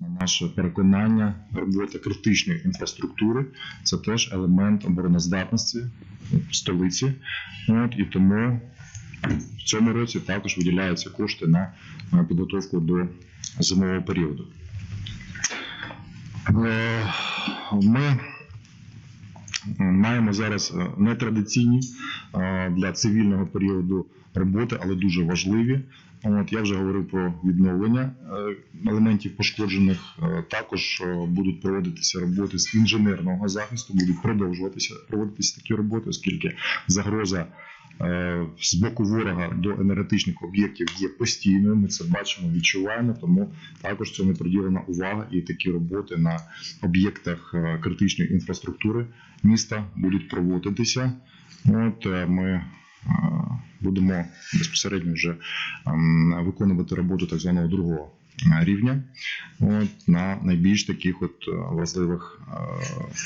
наше переконання, робота критичної інфраструктури це теж елемент обороноздатності столиці. От і тому в цьому році також виділяються кошти на підготовку до зимового періоду. Е, Ми маємо зараз е, нетрадиційні е, для цивільного періоду роботи, але дуже важливі. От я вже говорив про відновлення е, елементів пошкоджених. Також будуть проводитися роботи з інженерного захисту, будуть продовжуватися проводитися такі роботи, оскільки загроза з боку ворога до енергетичних об'єктів є постійною. Ми це бачимо, відчуваємо. Тому також цьому приділена увага і такі роботи на об'єктах е, критичної інфраструктури міста будуть проводитися. От е, ми е, будемо безпосередньо вже ем, виконувати роботу так званого другого е, рівня от, на найбільш таких от е, вразливих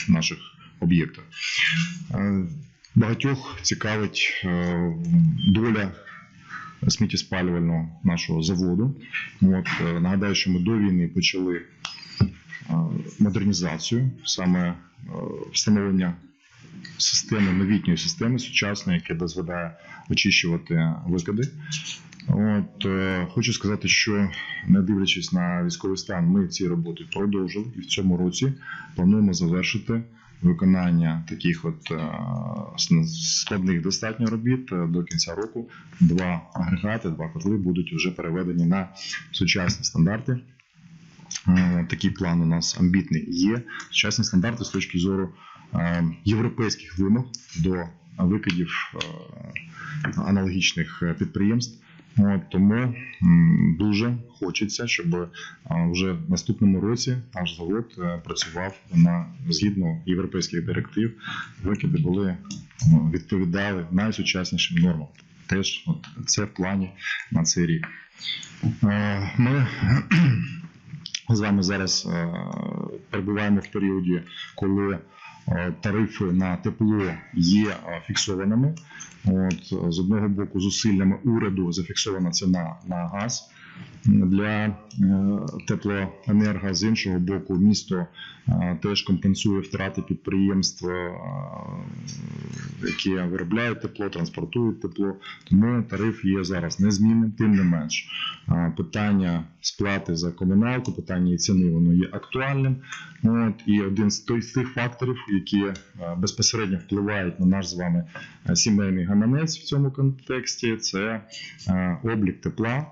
е, наших об'єктах. Багатьох цікавить е, доля сміттєспалювального нашого заводу. От, е, нагадаю, що ми до війни почали е, модернізацію, саме встановлення системи, новітньої системи сучасної, яка дозволяє очищувати викиди. От, хочу сказати, що не дивлячись на військовий стан, ми ці роботи продовжили і в цьому році плануємо завершити виконання таких от е, складних достатньо робіт Е, до кінця року. Два агрегати, два котли будуть вже переведені на сучасні стандарти. Е, Такий план у нас амбітний є. Сучасні стандарти з точки зору європейських вимог до викидів аналогічних підприємств. От, тому дуже хочеться, щоб вже в наступному році наш завод е, працював на згідно європейських директив. Викиди були ну, відповідали найсучаснішим нормам. Теж от, це в плані на цей рік. Е, Ми з вами зараз е, перебуваємо в періоді, коли тарифи на тепло є е, фіксованими. От з одного боку, зусиллями уряду зафіксована ціна на газ для е, теплоенерго. З іншого боку, місто е, теж компенсує втрати підприємств, е, які виробляють тепло, транспортують тепло. Тому тариф є зараз незмінним. Тим не менш, питання сплати за комуналку, питання і ціни воно є актуальним. От і один з тих факторів, які безпосередньо впливають на наш з вами сімейний гаманець в цьому контексті, це облік тепла.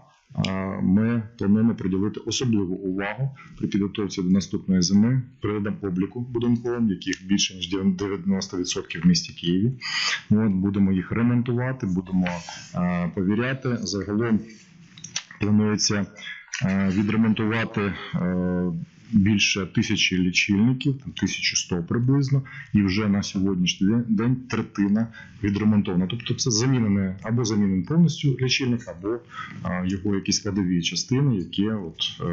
Ми плануємо приділити особливу увагу при підготовці до наступної зими приладам обліку будинковим, яких більше ніж 90% в місті Києві. От будемо їх ремонтувати, будемо е, повіряти. Загалом планується е, відремонтувати е, більше тисячі лічильників, там 1100 приблизно, і вже на сьогоднішній день, третина відремонтована. Тобто це замінене або замінений повністю лічильник, або його якісь складові частини, які от, е,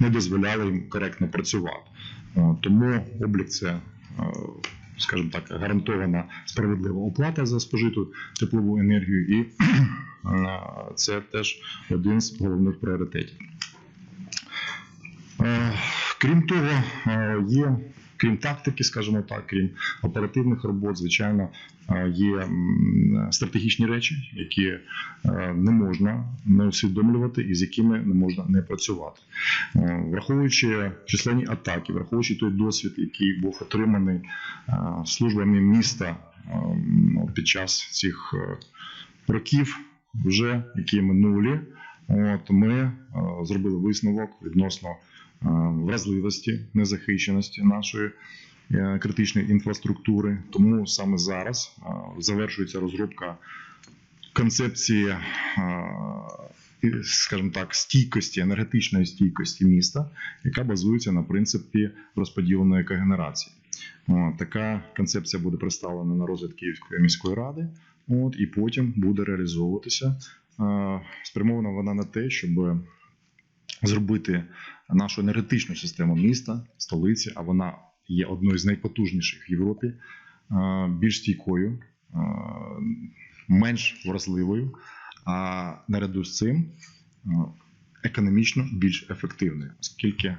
не дозволяли їм коректно працювати. Тому облік це. е, Скажімо так, гарантована справедлива оплата за спожиту теплову енергію, і е, це теж один з головних пріоритетів. Е, Крім того, е, є, крім тактики, скажімо так, крім оперативних робот, звичайно, е, є стратегічні речі, які не можна не усвідомлювати і з якими не можна не працювати. Враховуючи численні атаки, враховуючи той досвід, який був отриманий службами міста під час цих років, вже які минулі, от ми е, зробили висновок відносно е, вразливості, незахищеності нашої е, критичної інфраструктури. Тому саме зараз завершується розробка концепції, скажімо так, стійкості, енергетичної стійкості міста, яка базується на принципі розподіленої когенерації. Така концепція буде представлена на розгляд Київської міської ради, от і потім буде реалізовуватися. Е, Спрямована вона на те, щоб зробити нашу енергетичну систему міста, столиці, а вона є одною з найпотужніших в Європі, е, більш стійкою, е, менш вразливою. А наряду з цим економічно більш ефективною, оскільки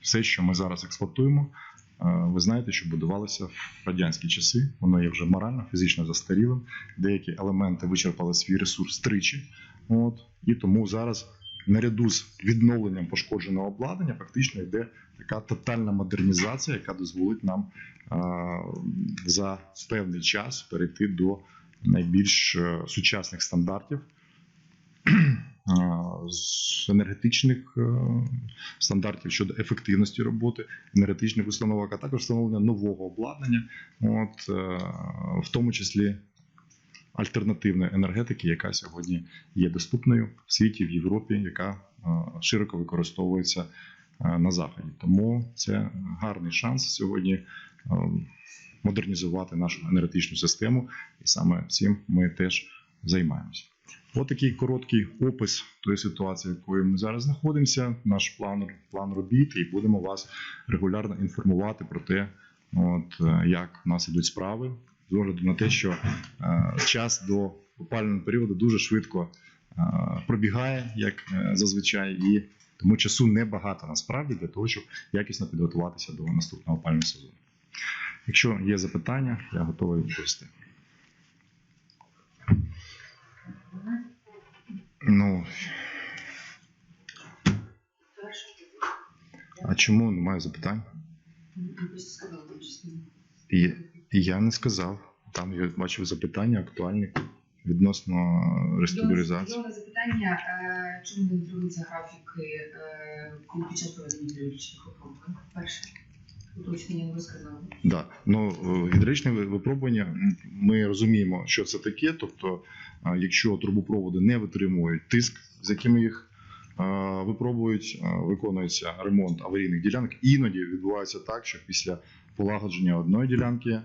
все, що ми зараз експлуатуємо, е, ви знаєте, що будувалося в радянські часи, воно є вже морально, фізично застарілим. Деякі елементи вичерпали свій ресурс тричі. От, і тому зараз наряду з відновленням пошкодженого обладнання фактично йде така тотальна модернізація, яка дозволить нам е, за певний час перейти до найбільш е, сучасних стандартів з енергетичних е, стандартів щодо ефективності роботи енергетичних установок, а також встановлення нового обладнання, от, е, в тому числі альтернативної енергетики, яка сьогодні є доступною в світі, в Європі, яка е, широко використовується на заході. Тому це гарний шанс сьогодні модернізувати нашу енергетичну систему, і саме цим ми теж займаємося. Ось такий короткий опис тої ситуації, в якої ми зараз знаходимося. Наш план план робіт, і будемо вас регулярно інформувати про те, от е, як в нас ідуть справи, з огляду на те, що е, час до опалювального періоду дуже швидко е, пробігає, як е, зазвичай, і тому часу небагато насправді для того, щоб якісно підготуватися до наступного опалювального сезону. Якщо є запитання, я готовий відповісти. Ну, а чому немає запитань? І, я не сказав. Там я бачив запитання актуальні відносно реструктуризації. Друге запитання, е, чому не дотримуються графіки е, під час проведення випробувань? Перше. Уточнення ви сказали. Да. Ну, е, гідравлічне випробування, ми розуміємо, що це таке. Тобто, е, якщо трубопроводи не витримують тиск, з якими їх е, випробують, виконується ремонт аварійних ділянок. Іноді відбувається так, що після полагодження одної ділянки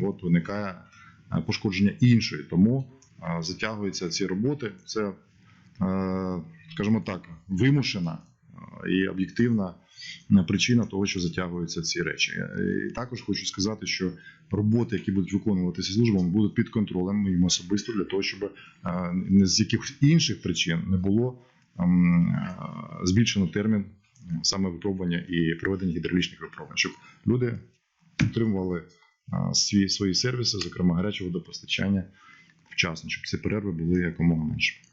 от виникає пошкодження іншої. Тому затягуються ці роботи. Це, скажімо так, вимушена і об'єктивна е, причина того, що затягуються ці речі. Е, І також хочу сказати, що роботи, які будуть виконуватися службами, будуть під контролем моїм особисто для того, щоб е, з якихось інших причин не було ем, збільшено термін саме випробування і проведення гідравлічних випробувань, щоб люди отримували свої, свої сервіси, зокрема гаряче водопостачання, вчасно, щоб ці перерви були якомога менше.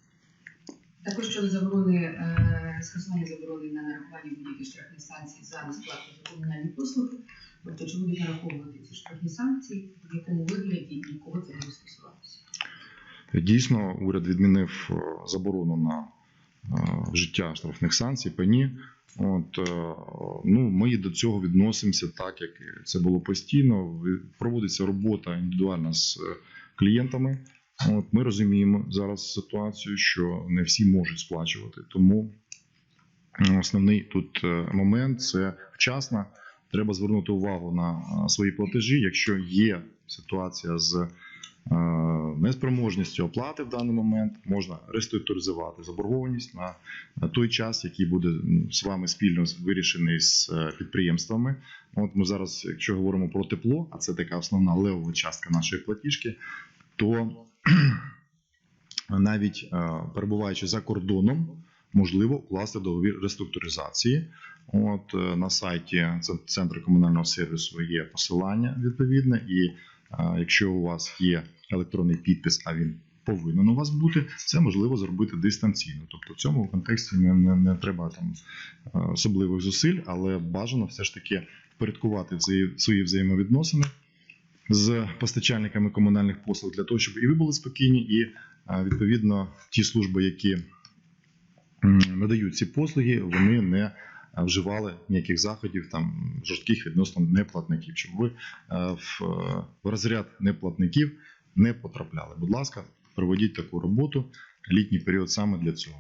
Також щодо заборони е, скасування заборони на нарахування будь-яких штрафних санкцій за несплату за комунальні послуги. Тобто, чи будуть нараховувати ці штрафні санкції, в якому вигляді і кого це буде стосуватися? Дійсно, уряд відмінив е, заборону на е, вжиття штрафних санкцій, пені. От, е, ну, ми до цього відносимося так, як це було постійно. Проводиться робота індивідуальна з клієнтами. От, ми розуміємо зараз ситуацію, що не всі можуть сплачувати. Тому основний тут е, момент це вчасно. Треба звернути увагу на е, свої платежі. Якщо є ситуація з е, неспроможністю оплати в даний момент, можна реструктуризувати заборгованість на той час, який буде з вами спільно вирішений з підприємствами. От ми зараз, якщо говоримо про тепло, а це така основна левова частка нашої платіжки, то навіть е, перебуваючи за кордоном, можливо укласти договір реструктуризації. От е, на сайті центру комунального сервісу є посилання відповідне, і е, якщо у вас є електронний підпис, а він повинен у вас бути, це можливо зробити дистанційно. Тобто в цьому контексті не, не, не треба там особливих зусиль, але бажано все ж таки впорядкувати свої взаємовідносини з постачальниками комунальних послуг для того, щоб і ви були спокійні, і е, відповідно ті служби, які надають ці послуги, вони не е, вживали ніяких заходів там жорстких відносно неплатників, щоб ви е, в, розряд неплатників не потрапляли. Будь ласка, проведіть таку роботу літній період саме для цього.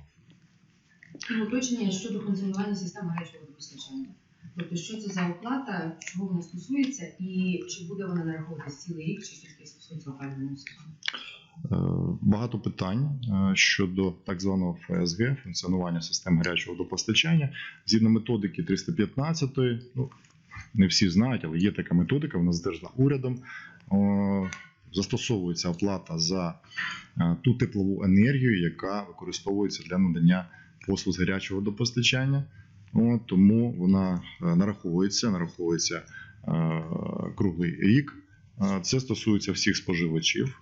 Уточнення щодо функціонування системи гарячого водопостачання. Тобто, що це за оплата, чого вона стосується, і чи буде вона нараховуватись цілий рік, чи тільки стосується опалювального сезону? Е, Багато питань е, щодо так званого ФСГ, функціонування систем гарячого водопостачання. Згідно методики 315, ну не всі знають, але є така методика, вона затверджена урядом. Застосовується оплата за е, ту теплову енергію, яка використовується для надання послуг з гарячого водопостачання. Тому вона е, нараховується, нараховується е, круглий рік. Е, Це стосується всіх споживачів,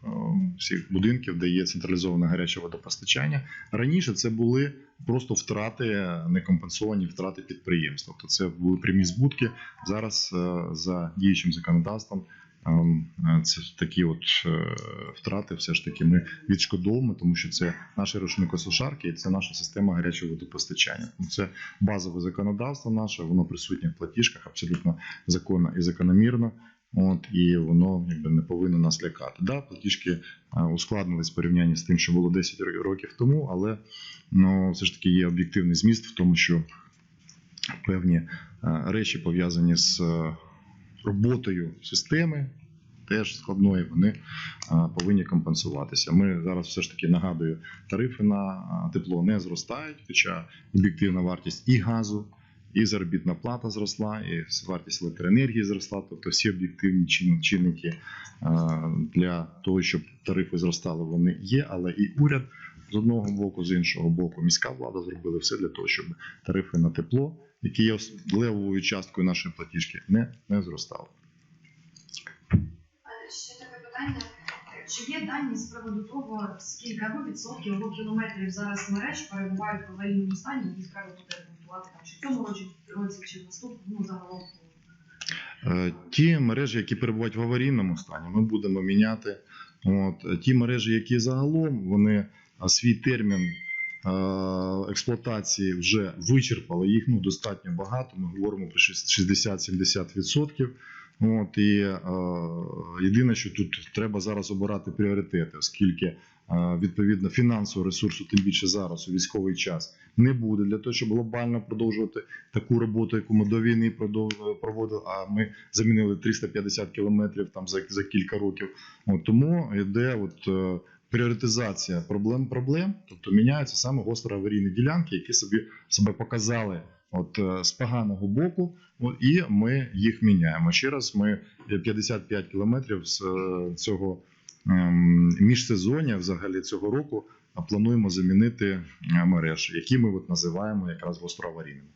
всіх будинків, де є централізоване гаряче водопостачання. Раніше це були просто втрати, некомпенсовані втрати підприємств. Тобто це були прямі збутки. Зараз за діючим законодавством це такі от е, втрати, все ж таки ми відшкодовуємо, тому що це наші рушникосушарки і це наша система гарячого водопостачання. Це базове законодавство наше, воно присутнє в платіжках абсолютно законно і закономірно. От і воно якби не повинно нас лякати. Да, платіжки е, ускладнились в порівнянні з тим, що було 10 років тому, але ну, все ж таки є об'єктивний зміст в тому, що певні е, речі пов'язані з е, роботою системи, теж складної, вони повинні компенсуватися. Ми зараз все ж таки нагадую, тарифи на тепло не зростають, хоча об'єктивна вартість і газу. І заробітна плата зросла, і вартість електроенергії зросла. Тобто всі об'єктивні чинники для того, щоб тарифи зростали, вони є. Але і уряд з одного боку, з іншого боку, міська влада зробили все для того, щоб тарифи на тепло, які є левовою часткою нашої платіжки, не, не зростали. Е, Ще таке питання. Чи є дані з приводу того, скільки або відсотків або кілометрів зараз мереж перебувають в аварійному стані, і треба буде ремонтувати там чи в цьому році, році чи в наступному, ну загалом. Е, Ті мережі, які перебувають в аварійному стані, ми будемо міняти. От е, ті мережі, які загалом вони свій термін експлуатації вже вичерпали. Їх ну достатньо багато. Ми говоримо про 60-70%. От і е, єдине, що тут треба зараз обирати пріоритети, оскільки е, відповідно фінансового ресурсу, тим більше зараз у військовий час, не буде для того, щоб глобально продовжувати таку роботу, яку ми до війни проводили. А ми замінили 350 кілометрів там за, за кілька років. От, тому йде от е, пріоритизація проблем проблем, тобто міняються саме гостро аварійні ділянки, які собі себе показали. От е, з поганого боку, і ми їх міняємо. Ще раз ми 55 кілометрів з е, цього ем, міжсезоння взагалі цього року плануємо замінити е, мережі, які ми от називаємо якраз гостроаварійними.